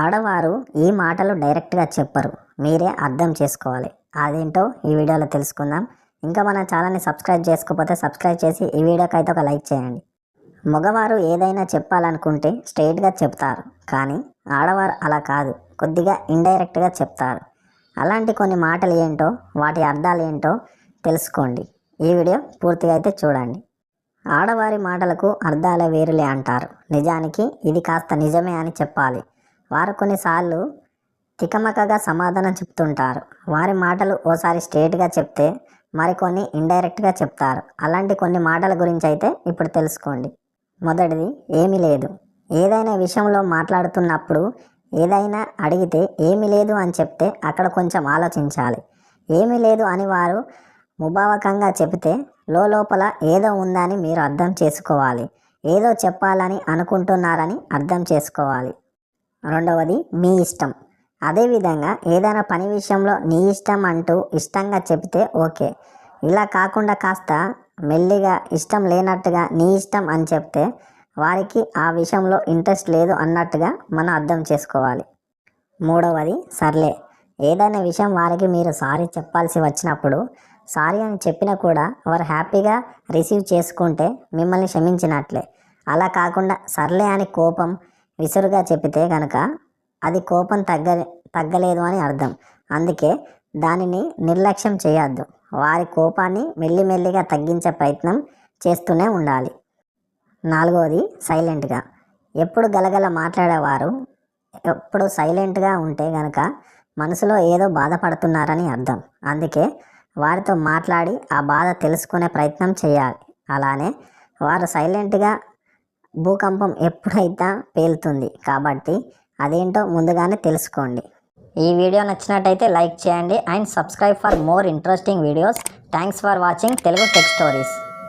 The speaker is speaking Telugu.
ఆడవారు ఈ మాటలు డైరెక్ట్గా చెప్పరు. మీరే అర్థం చేసుకోవాలి. అదేంటో ఈ వీడియోలో తెలుసుకుందాం. ఇంకా మన ఛానల్ని సబ్స్క్రైబ్ చేసుకోకపోతే సబ్స్క్రైబ్ చేసి ఈ వీడియోకి అయితే ఒక లైక్ చేయండి. మగవారు ఏదైనా చెప్పాలనుకుంటే స్ట్రైట్గా చెప్తారు. కానీ ఆడవారు అలా కాదు. కొద్దిగా ఇండైరెక్ట్గా చెప్తారు. అలాంటి కొన్ని మాటలు ఏంటో వాటి అర్థాలు ఏంటో తెలుసుకోండి. ఈ వీడియో పూర్తిగా అయితే చూడండి. ఆడవారి మాటలకు అర్థాలే వేరులే అంటారు. నిజానికి ఇది కాస్త నిజమే అని చెప్పాలి. వారు కొన్నిసార్లు తికమకగా సమాధానం చెప్తుంటారు. వారి మాటలు ఓసారి స్ట్రేట్గా చెప్తే మరికొన్ని ఇండైరెక్ట్గా చెప్తారు. అలాంటి కొన్ని మాటల గురించి అయితే ఇప్పుడు తెలుసుకోండి. మొదటిది ఏమీ లేదు. ఏదైనా విషయంలో మాట్లాడుతున్నప్పుడు ఏదైనా అడిగితే ఏమీ లేదు అని చెప్తే అక్కడ కొంచెం ఆలోచించాలి. ఏమీ లేదు అని వారు ముభావకంగా చెబితే లోపల ఏదో ఉందని మీరు అర్థం చేసుకోవాలి. ఏదో చెప్పాలని అనుకుంటున్నారని అర్థం చేసుకోవాలి. రెండవది మీ ఇష్టం. అదేవిధంగా ఏదైనా పని విషయంలో నీ ఇష్టం అంటూ ఇష్టంగా చెబితే ఓకే. ఇలా కాకుండా కాస్త మెల్లిగా ఇష్టం లేనట్టుగా నీ ఇష్టం అని చెప్తే వారికి ఆ విషయంలో ఇంట్రెస్ట్ లేదు అన్నట్టుగా మనం అర్థం చేసుకోవాలి. మూడవది సర్లే. ఏదైనా విషయం వారికి మీరు సారీ చెప్పాల్సి వచ్చినప్పుడు సారీ అని చెప్పినా కూడా వారు హ్యాపీగా రిసీవ్ చేసుకుంటే మిమ్మల్ని క్షమించినట్లే. అలా కాకుండా సర్లే అని కోపం విసురుగా చెప్పితే కనుక అది కోపం తగ్గ తగ్గలేదు అని అర్థం. అందుకే దానిని నిర్లక్ష్యం చేయొద్దు. వారి కోపాన్ని మెల్లిమెల్లిగా తగ్గించే ప్రయత్నం చేస్తూనే ఉండాలి. నాలుగవది సైలెంట్గా. ఎప్పుడు గలగల మాట్లాడేవారు ఎప్పుడు సైలెంట్గా ఉంటే గనక మనసులో ఏదో బాధపడుతున్నారని అర్థం. అందుకే వారితో మాట్లాడి ఆ బాధ తెలుసుకునే ప్రయత్నం చేయాలి. అలానే వారు సైలెంట్గా భూకంపం ఎప్పుడైతే పేలుతుంది కాబట్టి అదేంటో ముందుగానే తెలుసుకోండి. ఈ వీడియో నచ్చినట్టయితే లైక్ చేయండి and subscribe for more interesting videos. Thanks for watching Telugu tech stories.